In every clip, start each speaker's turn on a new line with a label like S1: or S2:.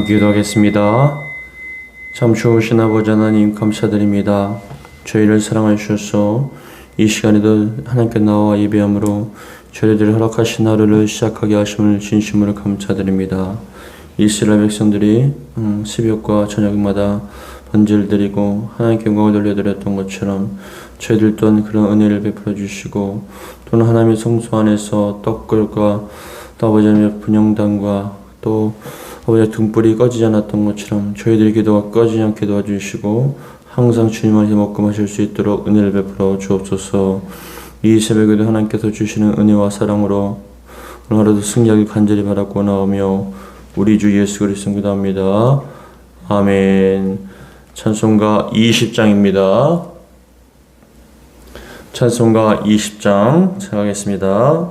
S1: 함께 기도하겠습니다. 참 좋으신 아버지 하나님 감사드립니다. 저희를 사랑하셔서 이 시간에도 하나님께 나와 예배함으로 저희들을 허락하신 하루를 시작하게 하심을 진심으로 감사드립니다. 이스라엘 백성들이 음, 새벽과 저녁마다 번제를 드리고 하나님께 영광을 돌려드렸던 것처럼 저희들 또한 그런 은혜를 베풀어 주시고 또는 하나님의 성소 안에서 떡글과 또 아버지 하나님의 분영단과 또 아버지 등불이 꺼지지 않았던 것처럼 저희들의 기도가 꺼지지 않게 도와주시고 항상 주님 안에서 먹고 마실 수 있도록 은혜를 베풀어 주옵소서 이 새벽에도 하나님께서 주시는 은혜와 사랑으로 오늘 하루도 승리하길 간절히 바라고 나오며 우리 주 예수 그리스도 기도합니다. 아멘 찬송가 20장입니다. 찬송가 20장 생각하겠습니다.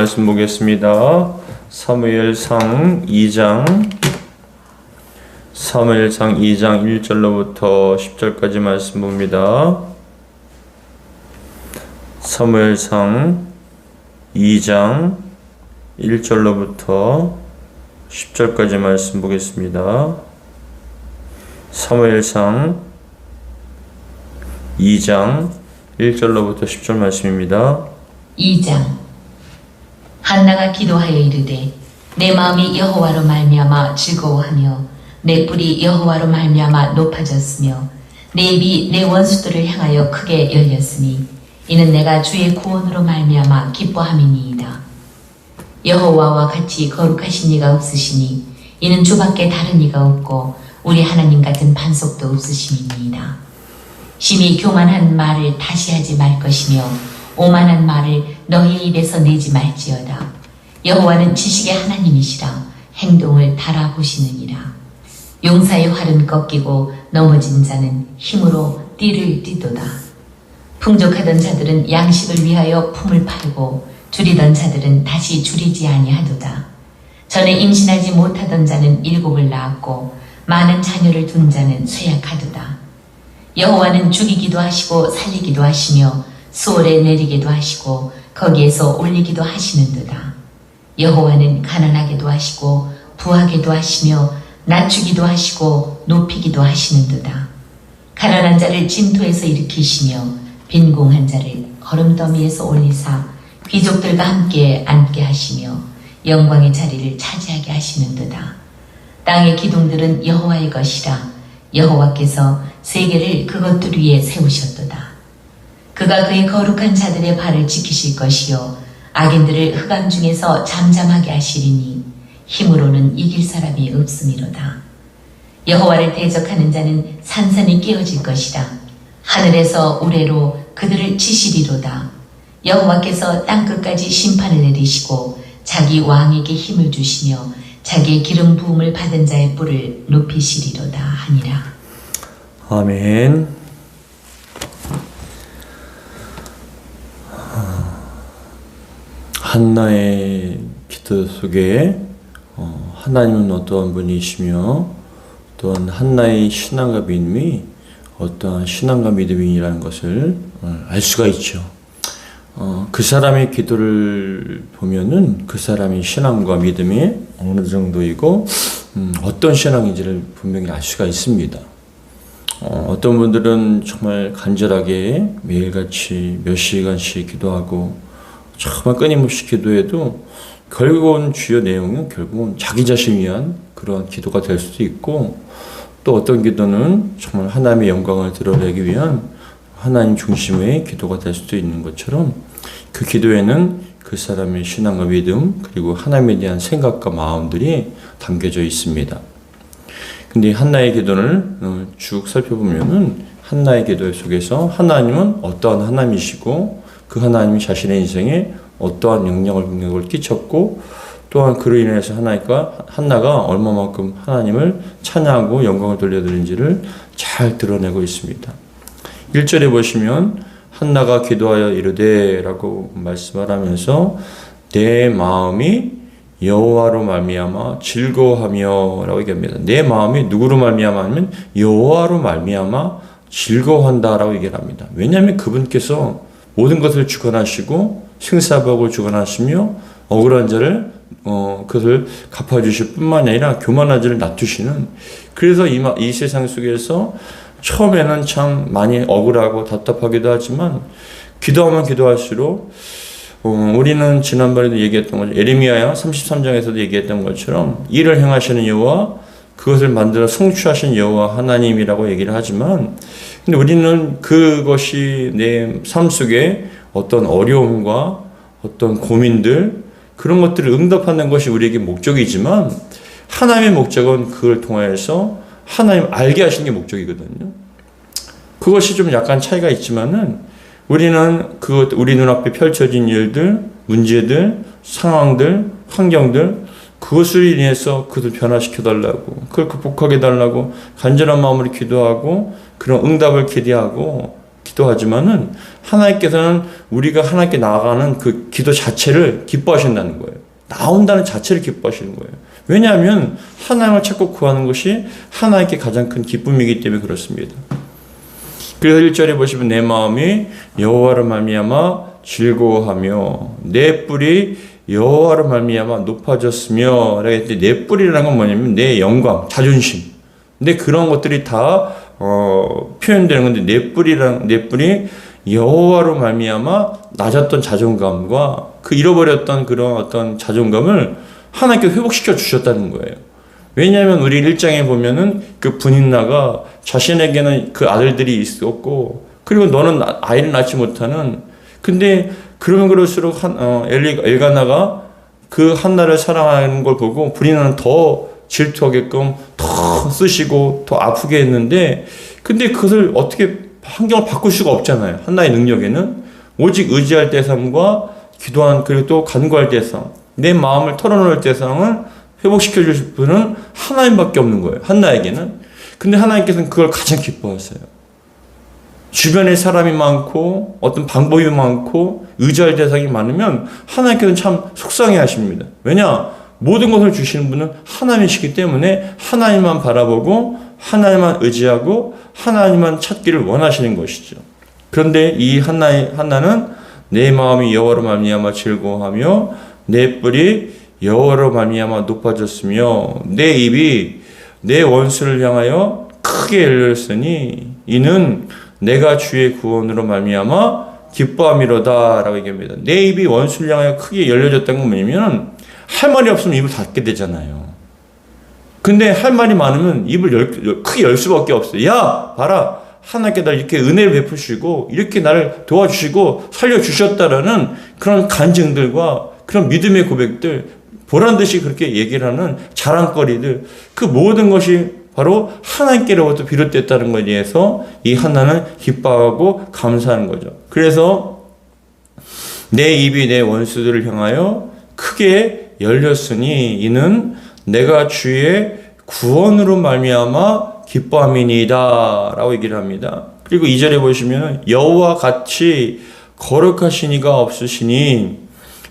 S1: 말씀 보겠습니다. 사무엘상 2장 사무엘상 2장 1절로부터 10절까지 말씀 봅니다. 사무엘상 2장 1절로부터 10절까지 말씀 보겠습니다. 사무엘상 2장 1절로부터 10절 말씀입니다.
S2: 2장 한나가 기도하여 이르되 내 마음이 여호와로 말미암아 즐거워하며 내 뿔이 여호와로 말미암아 높아졌으며 내 입이 내 원수들을 향하여 크게 열렸으니 이는 내가 주의 구원으로 말미암아 기뻐함이니이다. 여호와와 같이 거룩하신 이가 없으시니 이는 주밖에 다른 이가 없고 우리 하나님 같은 반석도 없으심이니이다. 심히 교만한 말을 다시 하지 말 것이며 오만한 말을 너희 입에서 내지 말지어다. 여호와는 지식의 하나님이시라 행동을 달아보시느니라. 용사의 활은 꺾이고 넘어진 자는 힘으로 띠를 띠도다. 풍족하던 자들은 양식을 위하여 품을 팔고 줄이던 자들은 다시 줄이지 아니하도다. 전에 임신하지 못하던 자는 일곱을 낳았고 많은 자녀를 둔 자는 쇠약하도다. 여호와는 죽이기도 하시고 살리기도 하시며 수월에 내리기도 하시고 거기에서 올리기도 하시는도다. 여호와는 가난하게도 하시고 부하게도 하시며 낮추기도 하시고 높이기도 하시는도다. 가난한 자를 진토에서 일으키시며 빈공한 자를 걸음더미에서 올리사 귀족들과 함께 앉게 하시며 영광의 자리를 차지하게 하시는도다. 땅의 기둥들은 여호와의 것이라 여호와께서 세계를 그것들 위에 세우셨도다. 그가 그의 거룩한 자들의 발을 지키실 것이요 악인들을 흑암 중에서 잠잠하게 하시리니 힘으로는 이길 사람이 없음이로다. 여호와를 대적하는 자는 산산이 깨어질 것이다. 하늘에서 우레로 그들을 치시리로다. 여호와께서 땅 끝까지 심판을 내리시고 자기 왕에게 힘을 주시며 자기의 기름 부음을 받은 자의 뿔을 높이시리로다 하니라.
S1: 아멘. 한나의 기도 속에 어, 하나님은 어떠한 분이시며 또한 한나의 신앙과 믿음이 어떠한 신앙과 믿음이라는 것을 어, 알 수가 있죠. 어, 그 사람의 기도를 보면은 그 사람의 신앙과 믿음이 어느 정도이고 음, 어떤 신앙인지를 분명히 알 수가 있습니다. 어, 어떤 분들은 정말 간절하게 매일같이 몇 시간씩 기도하고 정말 끊임없이 기도해도 결국은 주요 내용은 결국은 자기 자신 위한 그러한 기도가 될 수도 있고 또 어떤 기도는 정말 하나님의 영광을 드러내기 위한 하나님 중심의 기도가 될 수도 있는 것처럼 그 기도에는 그 사람의 신앙과 믿음 그리고 하나님에 대한 생각과 마음들이 담겨져 있습니다. 근데 한나의 기도를 어, 쭉 살펴보면은 한나의 기도 속에서 하나님은 어떠한 하나님이시고 그 하나님이 자신의 인생에 어떠한 영향을 능력을 끼쳤고 또한 그로 인해서 하나가 한나가 얼마만큼 하나님을 찬양하고 영광을 돌려드린지를 잘 드러내고 있습니다. 1절에 보시면 한나가 기도하여 이르되라고 말씀을 하면서 내 마음이 여호와로 말미암아 즐거워하며라고 얘기합니다. 내 마음이 누구로 말미암아면 여호와로 말미암아 즐거워한다라고 얘기를 합니다. 왜냐하면 그분께서 모든 것을 주관하시고 생사복을 주관하시며 억울한 자를 어, 그것을 갚아주실 뿐만 아니라 교만한 자를 놔두시는. 그래서 이, 마- 이 세상 속에서 처음에는 참 많이 억울하고 답답하기도 하지만 기도하면 기도할수록 어, 우리는 지난번에도 얘기했던 것처럼 에레미야야 33장에서도 얘기했던 것처럼 일을 행하시는 여호와 그것을 만들어 성취하신 여호와 하나님이라고 얘기를 하지만 근데 우리는 그것이 내 삶 속에 어떤 어려움과 어떤 고민들 그런 것들을 응답하는 것이 우리에게 목적이지만 하나님의 목적은 그걸 통하여서 하나님 알게 하시는 게 목적이거든요. 그것이 좀 약간 차이가 있지만은 우리는 그 우리 눈앞에 펼쳐진 일들, 문제들, 상황들, 환경들 그것을 인해서 그것을 변화시켜 달라고 그걸 극복하게 달라고 간절한 마음으로 기도하고 그런 응답을 기대하고 기도하지만은 하나님께서는 우리가 하나님께 나아가는 그 기도 자체를 기뻐하신다는 거예요. 나온다는 자체를 기뻐하시는 거예요. 왜냐하면 하나님을 찾고 구하는 것이 하나님께 가장 큰 기쁨이기 때문에 그렇습니다. 그래서 1절에 보시면 내 마음이 여호와로 말미암아 즐거워하며 내 뿔이 여호와로 말미암아 높아졌으며 내 뿔이라는 건 뭐냐면 내 영광, 자존심. 근데 그런 것들이 다 어, 표현되는 건데 내 뿔이랑 내 뿔이 여호와로 말미암아 낮았던 자존감과 그 잃어버렸던 그런 어떤 자존감을 하나님께 회복시켜 주셨다는 거예요. 왜냐하면 우리 일장에 보면은 그 분인나가 자신에게는 그 아들들이 있었고 그리고 너는 나- 아이를 낳지 못하는 근데 그러면 그럴수록 한, 어, 엘리, 엘가나가 그 한나를 사랑하는 걸 보고 분인나는 더 질투하게끔 더 쓰시고 더 아프게 했는데 근데 그것을 어떻게 환경을 바꿀 수가 없잖아요. 한나의 능력에는 오직 의지할 대상과 기도한 그리고 또 간구할 대상 내 마음을 털어놓을 대상을 회복시켜 주실 분은 하나님밖에 없는 거예요. 한나에게는. 근데 하나님께서는 그걸 가장 기뻐하세요. 주변에 사람이 많고 어떤 방법이 많고 의지할 대상이 많으면 하나님께서는 참 속상해 하십니다. 왜냐? 모든 것을 주시는 분은 하나님이시기 때문에 하나님만 바라보고 하나님만 의지하고 하나님만 찾기를 원하시는 것이죠. 그런데 이 한나의 한나는 내 마음이 여호와로 말미암아 즐거워하며 내 뿔이 여호와로 말미암아 높아졌으며 내 입이 내 원수를 향하여 크게 열렸으니 이는 내가 주의 구원으로 말미암아 기뻐함이로다라고 얘기합니다. 내 입이 원수를 향하여 크게 열려졌다는 건 뭐냐면 할 말이 없으면 입을 닫게 되잖아요. 근데 할 말이 많으면 입을 열, 열- 크게 열 수밖에 없어요. 야, 봐라. 하나님께 나 이렇게 은혜를 베푸시고 이렇게 나를 도와주시고 살려주셨다라는 그런 간증들과 그런 믿음의 고백들 보란 듯이 그렇게 얘기를 하는 자랑거리들 그 모든 것이 바로 하나님께로부터 비롯됐다는 것에 대해서 이 하나는 기뻐하고 감사하는 거죠. 그래서 내 입이 내 원수들을 향하여 크게 열렸으니 이는 내가 주의 구원으로 말미암아 기뻐함이니이다라고 얘기를 합니다. 그리고 이절에 보시면 여호와 같이 거룩하신 이가 없으시니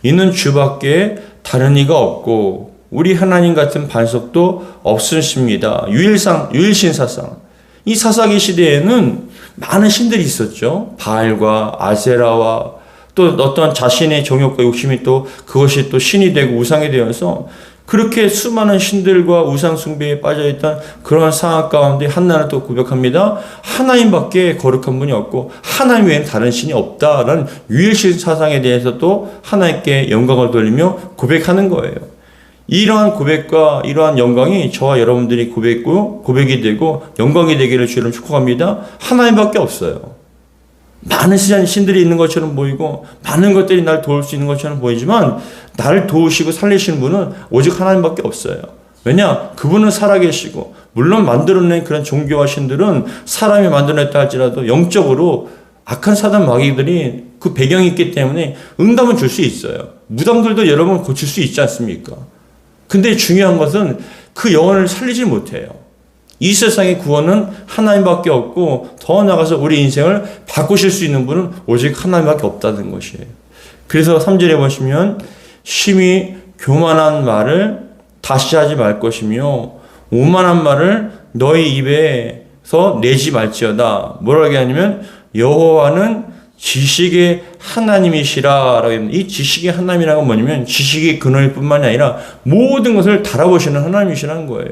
S1: 이는 주밖에 다른 이가 없고 우리 하나님 같은 반석도 없으십니다. 유일상 유일신 사상. 이 사사기 시대에는 많은 신들이 있었죠. 바알과 아세라와 또 어떤 자신의 정욕과 욕심이 또 그것이 또 신이 되고 우상이 되어서 그렇게 수많은 신들과 우상 숭배에 빠져있던 그러한 상황 가운데 한나는 또 고백합니다. 하나님밖에 거룩한 분이 없고 하나님 외에는 다른 신이 없다라는 유일신 사상에 대해서 또 하나님께 영광을 돌리며 고백하는 거예요. 이러한 고백과 이러한 영광이 저와 여러분들이 고백고 고백이 되고 영광이 되기를 주를 축복합니다. 하나님밖에 없어요. 많은 신- 신들이 있는 것처럼 보이고 많은 것들이 날 도울 수 있는 것처럼 보이지만 나를 도우시고 살리시는 분은 오직 하나님밖에 없어요. 왜냐? 그분은 살아계시고 물론 만들어낸 그런 종교와 신들은 사람이 만들어냈다 할지라도 영적으로 악한 사단 마귀들이 그 배경이 있기 때문에 응답은 줄 수 있어요. 무당들도 여러 번 고칠 수 있지 않습니까? 근데 중요한 것은 그 영혼을 살리지 못해요. 이 세상의 구원은 하나님밖에 없고 더 나아가서 우리 인생을 바꾸실 수 있는 분은 오직 하나님밖에 없다는 것이에요. 그래서 3절에 보시면 심히 교만한 말을 다시 하지 말 것이며 오만한 말을 너희 입에서 내지 말지어다. 뭐라고 하냐면 여호와는 지식의 하나님이시라라고 이 지식의 하나님이라는 건 뭐냐면 지식의 근원일 뿐만이 아니라 모든 것을 달아보시는 하나님이시라는 거예요.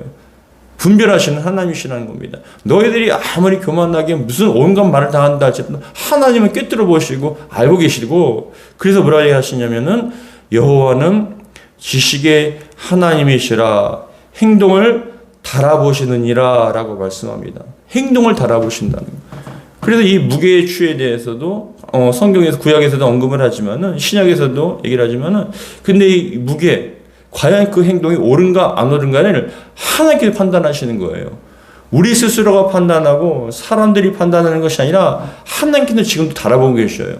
S1: 분별하시는 하나님이시라는 겁니다. 너희들이 아무리 교만하게 무슨 온갖 말을 다 한다 할지라도 하나님은 꿰뚫어 보시고 알고 계시고 그래서 뭐라 하시냐면은 여호와는 지식의 하나님이시라 행동을 달아보시느니라라고 말씀합니다. 행동을 달아보신다는 거. 그래서 이 무게의 추에 대해서도 어, 성경에서 구약에서도 언급을 하지만은 신약에서도 얘기를 하지만은 근데 이 무게 과연 그 행동이 옳은가 안 옳은가를 하나님께 판단하시는 거예요. 우리 스스로가 판단하고 사람들이 판단하는 것이 아니라 하나님께서 지금도 달아보고 계셔요.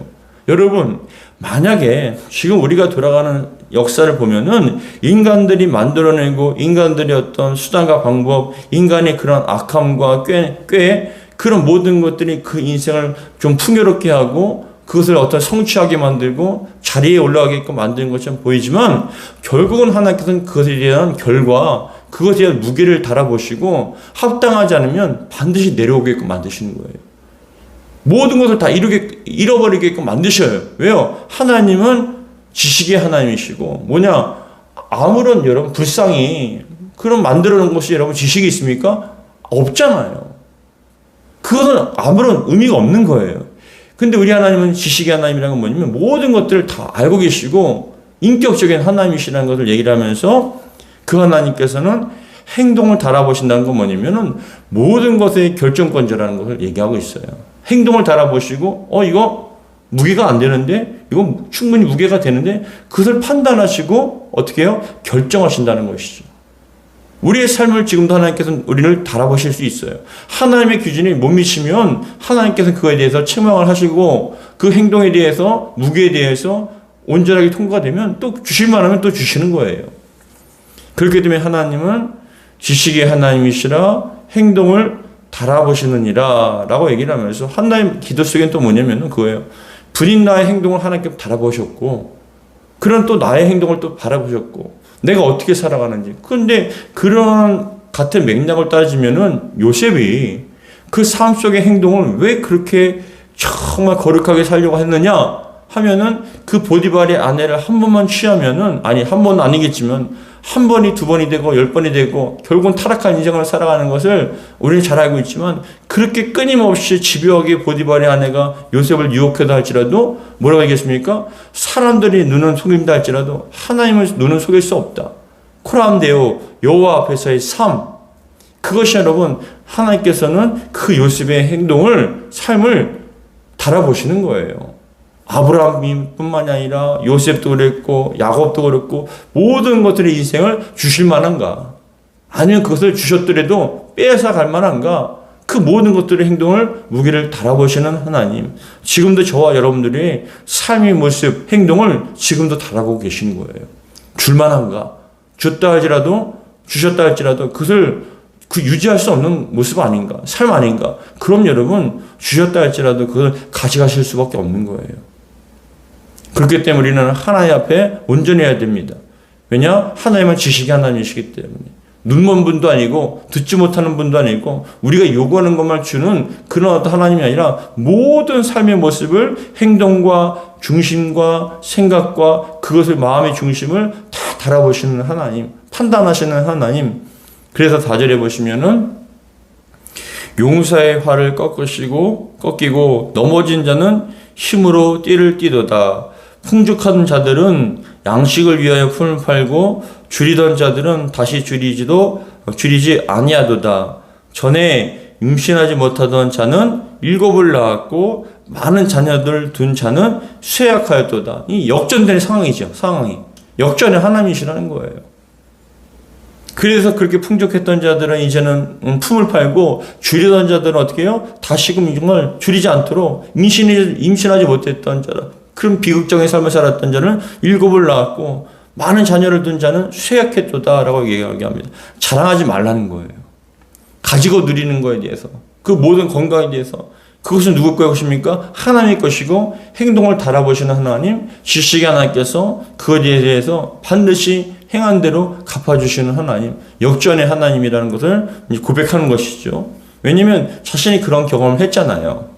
S1: 여러분, 만약에 지금 우리가 돌아가는 역사를 보면은 인간들이 만들어내고 인간들의 어떤 수단과 방법, 인간의 그런 악함과 꽤, 꽤 그런 모든 것들이 그 인생을 좀 풍요롭게 하고 그것을 어떤 성취하게 만들고 자리에 올라가게끔 만드는 것처럼 보이지만 결국은 하나님께서는 그것에 대한 결과 그것에 대한 무게를 달아보시고 합당하지 않으면 반드시 내려오게끔 만드시는 거예요. 모든 것을 다 이루게, 잃어버리게끔 만드셔요. 왜요? 하나님은 지식의 하나님이시고, 뭐냐? 아무런 여러분, 불쌍히, 그런 만들어 놓은 것이 여러분 지식이 있습니까? 없잖아요. 그것은 아무런 의미가 없는 거예요. 근데 우리 하나님은 지식의 하나님이라는 건 뭐냐면 모든 것들을 다 알고 계시고 인격적인 하나님이시라는 것을 얘기를 하면서 그 하나님께서는 행동을 달아보신다는 건 뭐냐면은 모든 것의 결정권자라는 것을 얘기하고 있어요. 행동을 달아보시고 어 이거 무게가 안 되는데 이거 충분히 무게가 되는데 그것을 판단하시고 어떻게 해요? 결정하신다는 것이죠. 우리의 삶을 지금도 하나님께서는 우리를 달아보실 수 있어요. 하나님의 기준이 못 미치면 하나님께서 그거에 대해서 책망을 하시고 그 행동에 대해서 무게에 대해서 온전하게 통과되면 또 주실만 하면 또 주시는 거예요. 그렇게 되면 하나님은 지식의 하나님이시라 행동을 달아보시느니라 라고 얘기를 하면서 하나님 기도 속엔 또 뭐냐면 그거예요. 분인 나의 행동을 하나님께 달아보셨고 그런 또 나의 행동을 또 바라보셨고 내가 어떻게 살아가는지. 그런데 그런 같은 맥락을 따지면은 요셉이 그 삶 속의 행동을 왜 그렇게 정말 거룩하게 살려고 했느냐 하면은 그 보디발의 아내를 한 번만 취하면은 아니 한 번은 아니겠지만 한 번이 두 번이 되고 열 번이 되고 결국은 타락한 인생을 살아가는 것을 우리는 잘 알고 있지만 그렇게 끊임없이 집요하게 보디발의 아내가 요셉을 유혹해다 할지라도 뭐라고 얘기했습니까? 사람들이 눈은 속인다 할지라도 하나님의 눈은 속일 수 없다. 코람데오 여호와 앞에서의 삶 그것이 여러분 하나님께서는 그 요셉의 행동을 삶을 달아보시는 거예요. 아브라함뿐만이 아니라 요셉도 그랬고 야곱도 그랬고 모든 것들의 인생을 주실 만한가? 아니면 그것을 주셨더라도 빼앗아 갈 만한가? 그 모든 것들의 행동을 무게를 달아보시는 하나님. 지금도 저와 여러분들의 삶의 모습, 행동을 지금도 달아보고 계시는 거예요. 줄만한가? 줬다 할지라도, 주셨다 할지라도 그것을 그 유지할 수 없는 모습 아닌가? 삶 아닌가? 그럼 여러분, 주셨다 할지라도 그걸 가져가실 수밖에 없는 거예요. 그렇기 때문에 우리는 하나님 앞에 온전해야 됩니다. 왜냐? 하나님은 지식의 하나님이시기 때문에. 눈먼 분도 아니고 듣지 못하는 분도 아니고 우리가 요구하는 것만 주는 그런 어떤 하나님이 아니라 모든 삶의 모습을 행동과 중심과 생각과 그것을 마음의 중심을 다 달아보시는 하나님, 판단하시는 하나님. 그래서 4절에 보시면은 용사의 활을 꺾으시고 꺾이고 넘어진 자는 힘으로 띠를 띠도다. 풍족한 자들은 양식을 위하여 품을 팔고 줄이던 자들은 다시 줄이지도 줄이지 아니하도다. 전에 임신하지 못하던 자는 일곱을 낳았고 많은 자녀들 둔 자는 쇠약하였도다. 이 역전된 상황이죠. 상황이 역전의 하나님이시라는 거예요. 그래서 그렇게 풍족했던 자들은 이제는 음, 품을 팔고 줄이던 자들은 어떻게 해요? 다시금 정말 줄이지 않도록 임신이, 임신하지 못했던 자라. 그런 비극적인 삶을 살았던 자는 일곱을 낳았고 많은 자녀를 둔 자는 쇠약했도다라고 얘기합니다. 자랑하지 말라는 거예요. 가지고 누리는 거에 대해서 그 모든 건강에 대해서 그것은 누구 것입니까? 하나님의 것이고 행동을 달아보시는 하나님, 지식의 하나님께서 그것에 대해서 반드시 행한 대로 갚아주시는 하나님, 역전의 하나님이라는 것을 고백하는 것이죠. 왜냐하면 자신이 그런 경험을 했잖아요.